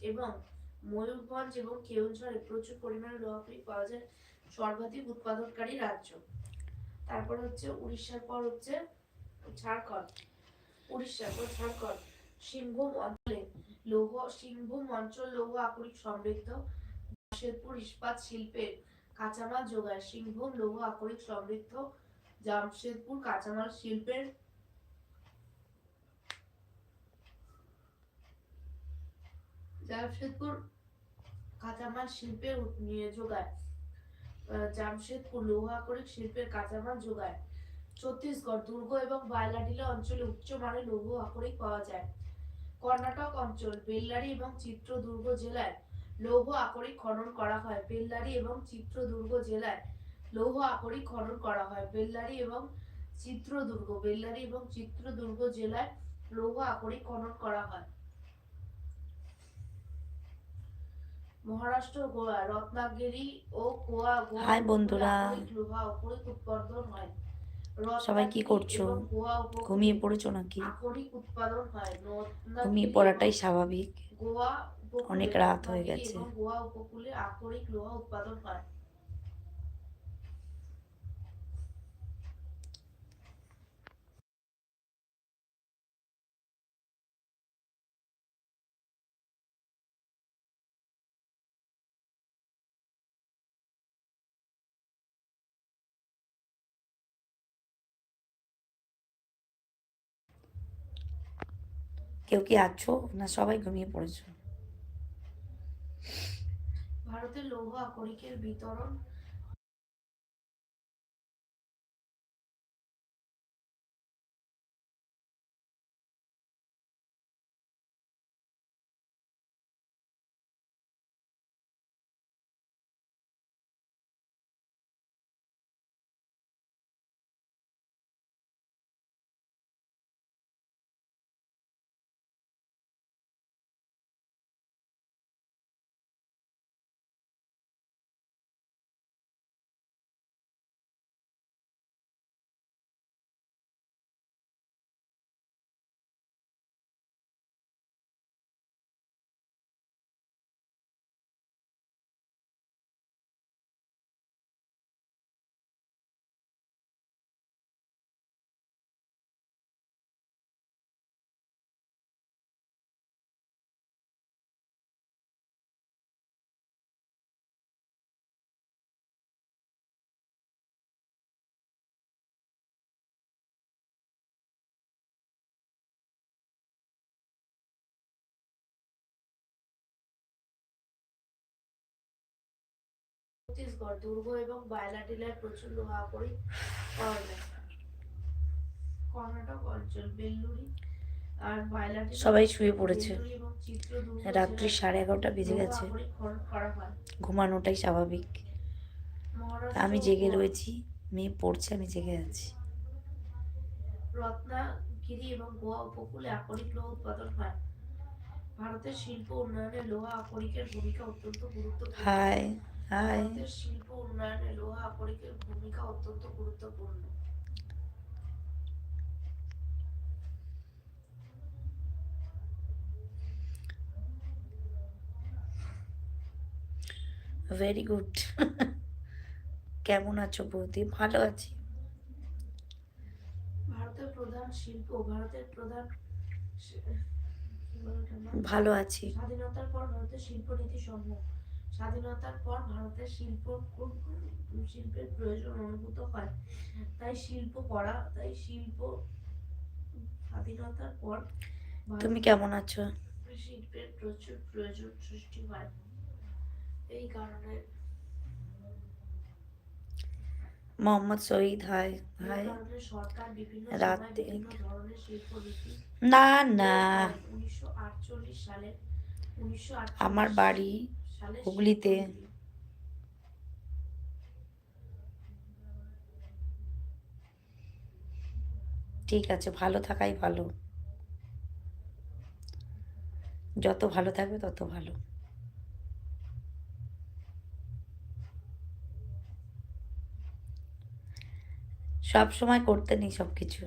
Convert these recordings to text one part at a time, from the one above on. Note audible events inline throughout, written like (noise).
এবং ময়ূরভঞ্জ এবং কেওনঝড়ে প্রচুর পরিমাণে লোহাকড়ি পাওয়া যায় সর্বাধিক উৎপাদনকারী রাজ্য। তারপর হচ্ছে উড়িষ্যার পর হচ্ছে ঝাড়খণ্ড। উড়িষ্যার পর ঝাড়খণ্ড। সিংভূম অঞ্চলে লৌহ, সিংভূম অঞ্চল লৌহ আকরিক সমৃদ্ধ। জামশেদপুর ইস্পাত শিল্পের কাঁচামাল যোগায় সিংভূম লৌহ আকরিক সমৃদ্ধ। জামশেদপুর কাঁচামাল শিল্পের জামশেদপুর কাঁচামাল শিল্পের যোগায়। জামশেদপুর লৌহ আকরিক শিল্পের কাঁচামাল যোগায়। ছত্তিশগড়, দুর্গ এবং বায়লাডিলা অঞ্চলে উচ্চমানের লৌহ আকরিক পাওয়া যায়। কর্ণাটক অঞ্চল, বেল্লারি এবং চিত্রদুর্গ জেলায় লৌহ আকরিক খনন করা হয়। বেল্লারি এবং চিত্রদুর্গ জেলায় লৌহ আকরিক খনন করা হয়। বেল্লারি এবং চিত্রদুর্গ, বেল্লারি এবং চিত্রদুর্গ জেলায় লৌহ আকরিক খনন করা হয়। মহারাষ্ট্র গোয়া রত্নাগিরি ও কোয়া গোয়া হাই বন্ধুরা। লোহা আকরিক উৎপাদন হয় সবাই কি করছ? ঘুমিয়ে পড়েছো নাকি উৎপাদন হয় ঘুমিয়ে পড়াটাই স্বাভাবিক গোয়া অনেক রাত হয়ে গেছে। গোয়া উপকূলে আকরিক লোহা উৎপাদন হয় কেউ কি আছো? না সবাই ঘুমিয়ে পড়েছো। ভারতের লৌহ আকরিকের বিতরণ ছত্তিশগড় দুর্গ এবং বায়লাডিলায় প্রচুর লোহা যায়। কর্ণাটক অঞ্চল বেল্লুরি সবাই শুয়ে পড়েছে। রাত্রি সাড়ে এগারোটা বেজে গেছে। করা ঘুমানোটাই স্বাভাবিক। আমি জেগে রয়েছি মেয়ে পড়ছে আমি জেগে আছি। রত্নাগিরি এবং গোয়া উপকূলে আকরিক লোহা উৎপাদন হয়। ভারতের শিল্প উন্নয়নে লোহা আকরিকের ভূমিকা অত্যন্ত গুরুত্বপূর্ণ। হাই হাই ভারতের শিল্প উন্নয়নে লোহা আকরিকের ভূমিকা অত্যন্ত গুরুত্বপূর্ণ। ভেরি গুড (laughs) কেমন আছো বৌদি ভালো আছি। ভারতের প্রধান শিল্প ভারতের প্রধান ভালো আছি। স্বাধীনতার পর ভারতের শিল্প নীতি সমূহ। স্বাধীনতার পর ভারতের শিল্প শিল্পের প্রয়োজন অনুভূত হয়। তাই শিল্প করা তাই শিল্প স্বাধীনতার পর তুমি কেমন আছো? শিল্পের প্রচুর প্রয়োজন সৃষ্টি হয়। এই কারণে মোহাম্মদ শহীদ সরকার বিভিন্ন রাত না না। আমার বাড়ি হুগলিতে। ঠিক আছে ভালো থাকাই ভালো। যত ভালো থাকবে তত ভালো। সব সময় করতে নেই সব কিছু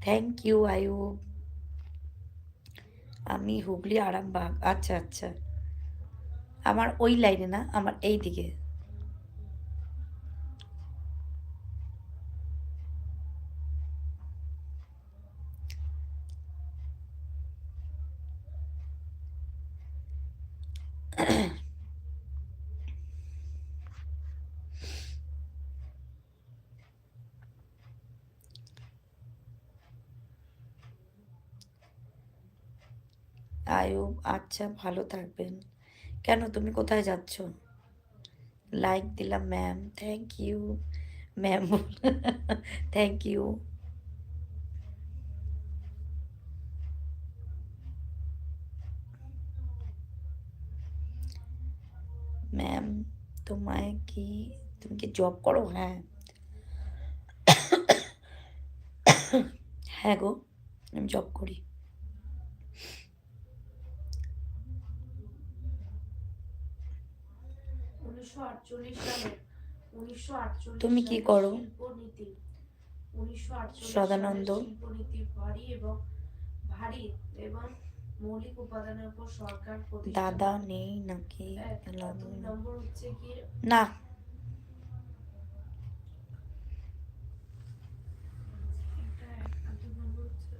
থ্যাংক ইউ আয়ু। আমি হুগলি, আরামবাগ। আচ্ছা আচ্ছা। আমার ওই লাইনে না, আমার এই দিকে আচ্ছা ভালো থাকবেন। কেন, তুমি কোথায় যাচ্ছ? লাইক দিলাম ma'am thank you ma'am thank you ma'am তোমায় কি, তুমি কি জব করো? হ্যাঁ। (coughs) হ্যাঁ গো, আমি জব করি। তুমি কি করো? সদানন্দ। দাদা নেই নাকি এবং ভারী এবং মৌলিক উপাদানের উপর সরকার প্রতিষ্ঠা দাদা করে। নেই নাকি এক, দুই নম্বর হচ্ছে কি না এটা এক, আর দুই নম্বর হচ্ছে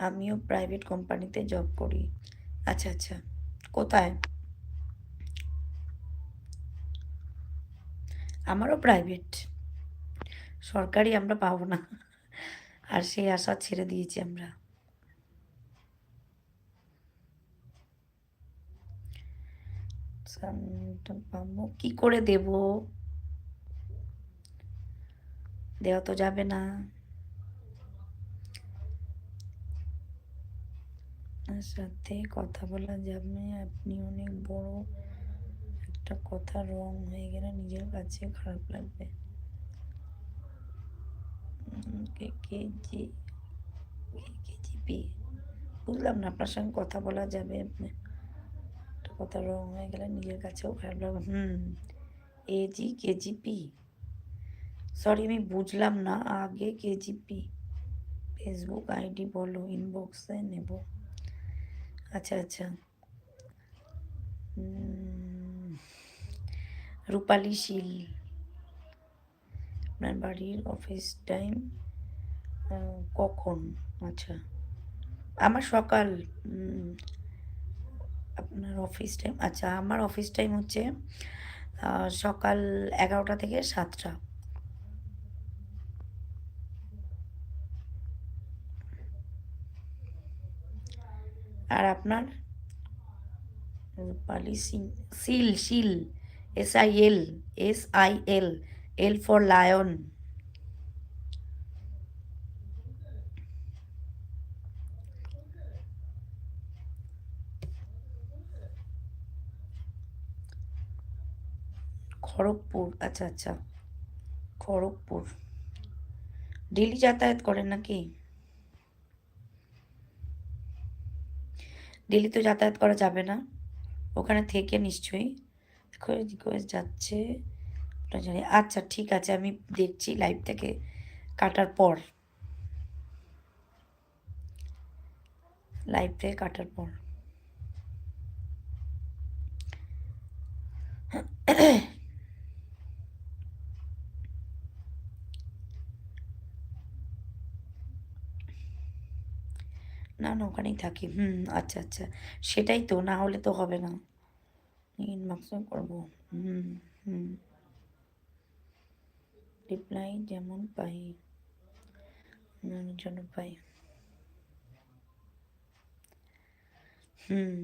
আমিও প্রাইভেট কোম্পানিতে জব করি। আচ্ছা আচ্ছা কোথায়? আমারও প্রাইভেট সরকারি আমরা পাবো না। আর সেই আশা ছেড়ে দিয়েছি আমরা। পাবো। কি করে দেব? দেওয়া তো যাবে না। আপনার সাথে কথা বলা যাবে। আপনি অনেক বড় একটা কথা রং হয়ে গেলে নিজের কাছে খারাপ লাগবে। কে বুঝলাম না, আপনার সঙ্গে কথা বলা যাবে। একটা কথা রং হয়ে গেলে নিজের কাছেও খারাপ লাগবে। হুম এজি কেজিপি সরি আমি বুঝলাম না। আগে কেজিপি ফেসবুক আইডি বলো ইনবক্সে নেব। আচ্ছা আচ্ছা। রূপালী শীল। আপনার বাড়ির অফিস টাইম কখন? আচ্ছা। আমার সকাল আপনার অফিস টাইম আচ্ছা আমার অফিস টাইম হচ্ছে সকাল এগারোটা থেকে সাতটা। আর আপনার? Rupali Singh, Sil, Sil, S I L, S I L L for lion. Kharagpur আচ্ছা আচ্ছা। খড়গপুর। ডেলি যাতায়াত করেন নাকি? ডেলি তো যাতায়াত করা যাবে না। ওখানে থেকে নিশ্চয়ই রিকোয়েস্ট যাচ্ছে। আচ্ছা ঠিক আছে, আমি দেখছি লাইভ থেকে কাটার পর। লাইভ থেকে কাটার পর। না না, ওখানেই থাকি। হুম আচ্ছা আচ্ছা। সেটাই তো, না হলে তো হবে না। ইনবক্সে করব। হুম হুম। রিপ্লাই যেমন পাই জন্য পাই। হুম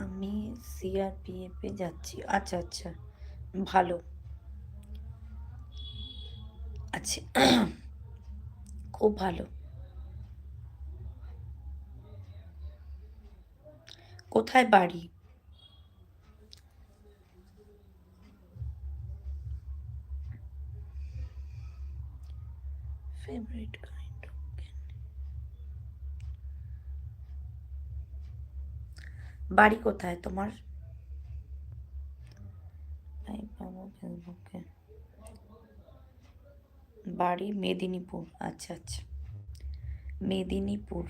আমি সিআরপিএফে যাচ্ছি। আচ্ছা আচ্ছা ভালো। আচ্ছা খুব ভালো। কোথায় বাড়ি? ফেভারিট বাড়ি কোথায় তোমার? তাই পাবো ফেসবুকে? বাড়ি মেদিনীপুর। আচ্ছা আচ্ছা। মেদিনীপুর।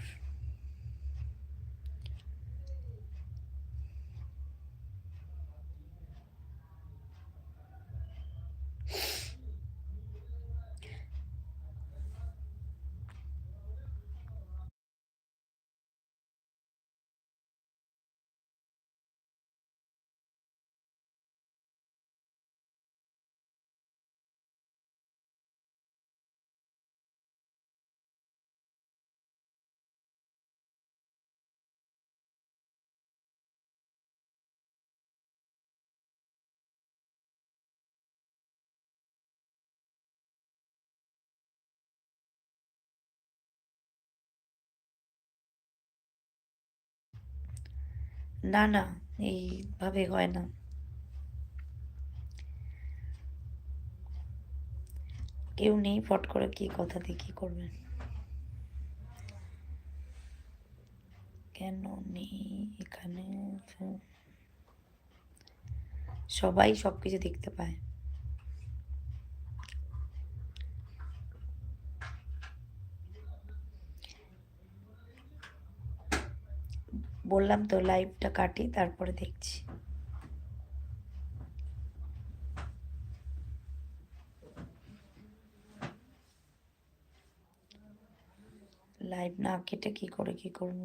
না না, এইভাবে হয় না। কেউ নেই ফট করে কি কথা দিয়ে কি করবেন কেন নেই এখানে? সবাই সব কিছু দেখতে পায়। বললাম তো লাইভটা কাটি, তারপরে দেখছি। লাইভ না কেটে কি করে, কি করব?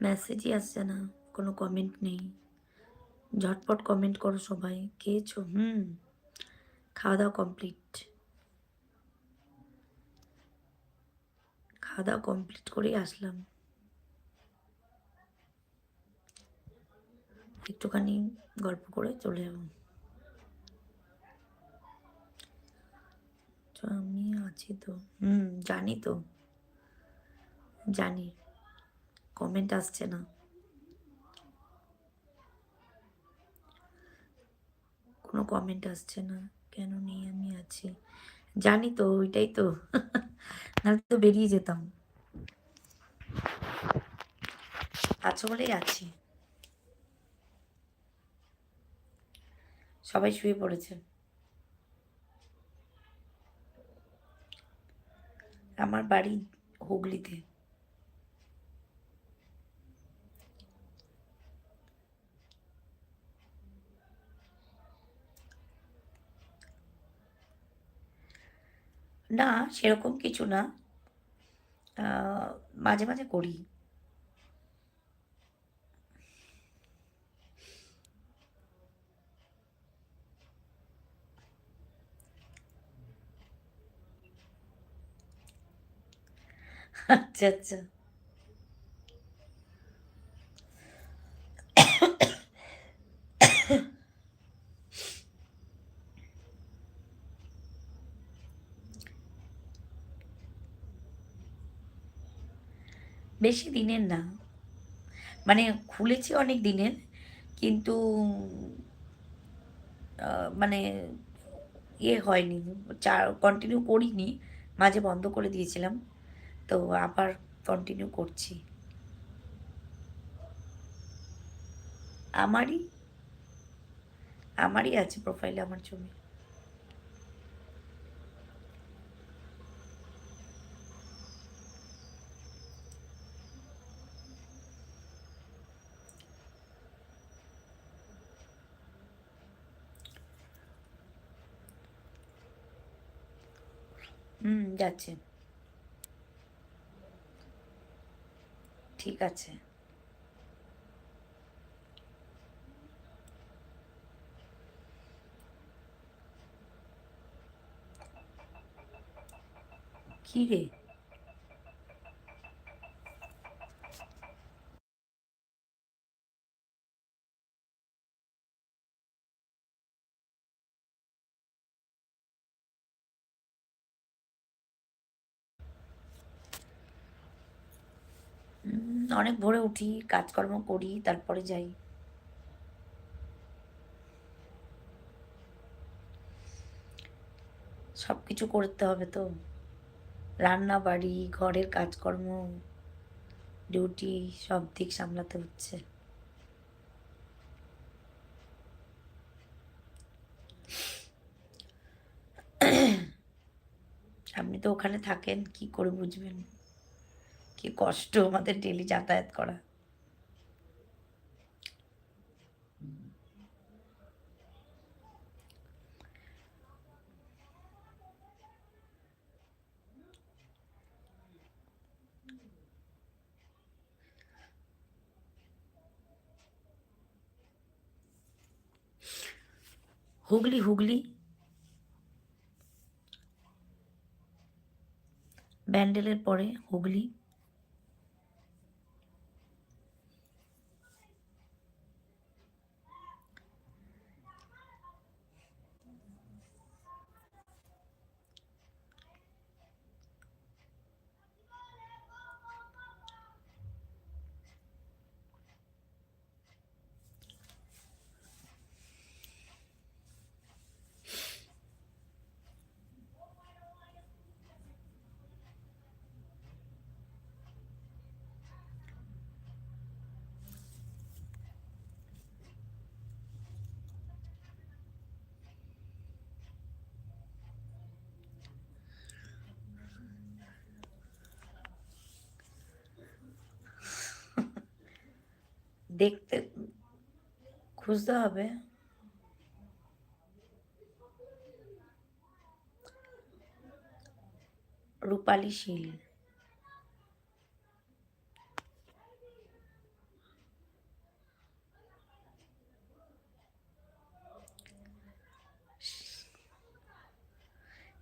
মেসেজই আসছে না, কোনো কমেন্ট নেই। ঝটপট কমেন্ট করো সবাই। খেয়েছো হুম। খাওয়া দাওয়া কমপ্লিট খাওয়া দাওয়া কমপ্লিট করেই আসলাম। একটুখানি গল্প করে চলে যাব। আমি আছি তো। হুম, জানি তো। জানি। কমেন্ট আসছে না। কোনো কমেন্ট আসছে না। কেন নেই? আমি আছি। জানি তো, ওইটাই তো। নাহলে তো বেরিয়ে যেতাম। আছো বলেই আছি। সবাই শুয়ে পড়েছে। আমার বাড়ি হুগলিতে। না সেরকম কিছু না। মাঝে মাঝে করি। আচ্ছা আচ্ছা। বেশি দিনের না। মানে খুলেছি অনেক দিনের, কিন্তু মানে ইয়ে হয়নি চার কন্টিনিউ করিনি, মাঝে বন্ধ করে দিয়েছিলাম, তো আবার কন্টিনিউ করছি। আমারই আমারই আছে প্রোফাইলে আমার ছবি হুম যাচ্ছে। ঠিক আছে। কি রে? অনেক ভোরে উঠি, কাজকর্ম করি, তারপরে যাই। সব কিছু করতে হবে তো। রান্না বাড়ি ঘরের কাজকর্ম, ডিউটি, সব দিক সামলাতে হচ্ছে। আপনি তো ওখানে থাকেন, কি করে বুঝবেন? কি কষ্ট আমাদের ডেলি যাতায়াত করা। হুগলি হুগলি। ব্যান্ডেলের পরে হুগলি। দেখতে খুঁজতে হবে। রূপালী শীল।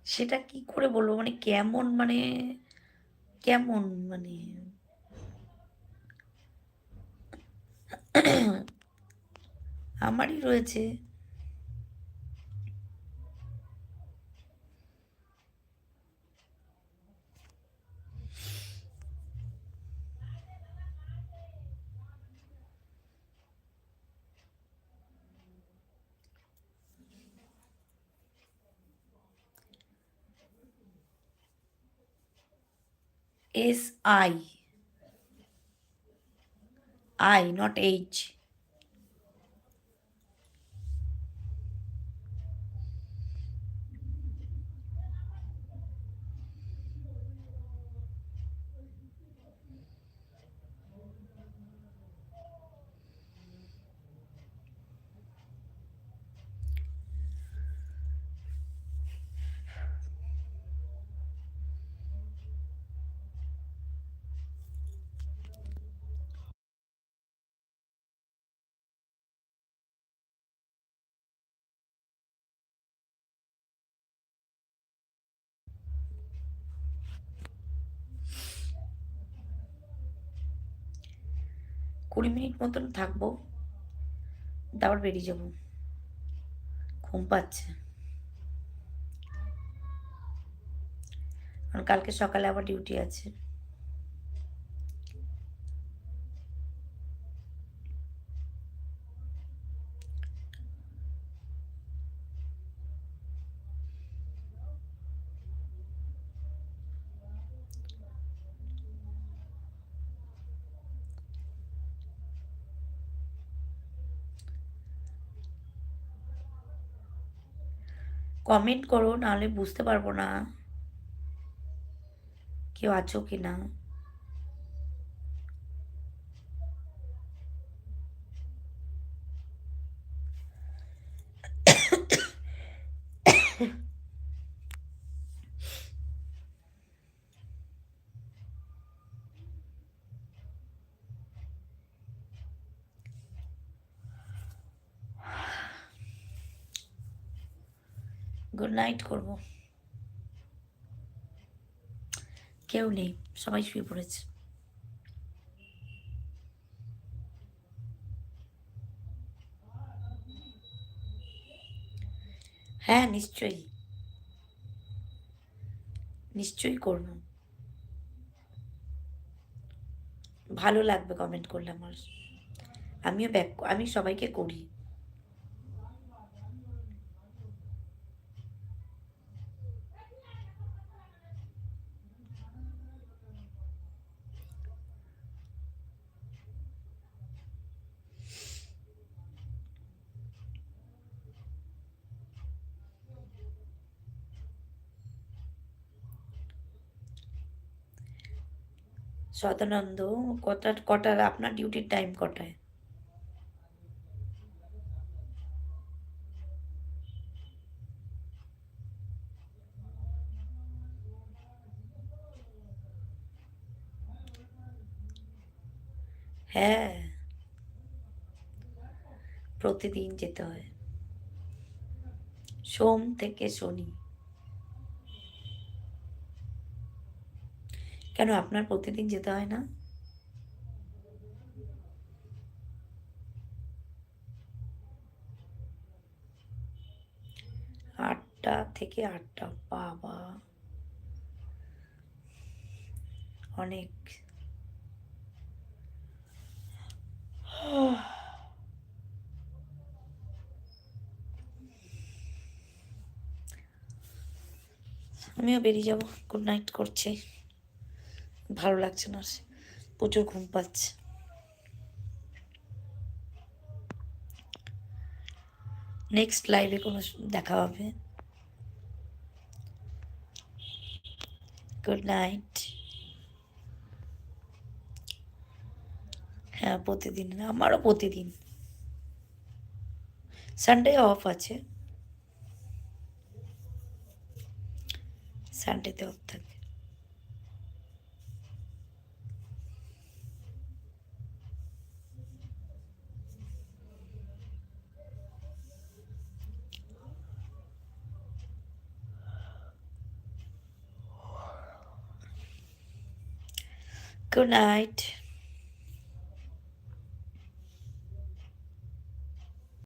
সেটা কি করে বলব? মানে কেমন মানে কেমন মানে আমারই রয়েছে। S I I, not age. কুড়ি মিনিট মতন থাকব। তারপর বেরিয়ে যাব। ঘুম পাচ্ছে। কারণ কালকে সকালে আবার ডিউটি আছে। কমেন্ট করো নাহলে বুঝতে পারব না। কেউ আছো কি না গুড নাইট করব। কেউ নেই, সবাই শুয়ে পড়েছে। হ্যাঁ নিশ্চয়ই। নিশ্চয়ই করব। ভালো লাগবে কমেন্ট করলে আমার। আমিও ব্যাক আমি সবাইকে করি। সদানন্দ কটা কটার আপনার ডিউটির টাইম কটায়? হ্যাঁ। প্রতিদিন যেতে হয়। সোম থেকে শনি। কেন আপনার প্রতিদিন যেতে হয় না? আটটা থেকে আটটা, বাবা। অনেক। আমিও বেরিয়ে যাব। গুড নাইট করছি। ভালো লাগছে না প্রচুর ঘুম পাচ্ছে। নেক্সট লাইভে কোনো দেখা হবে। গুড নাইট হ্যাঁ প্রতিদিন আমারও প্রতিদিন। সানডে অফ আছে। সানডেতে অফ থাকে। Good night.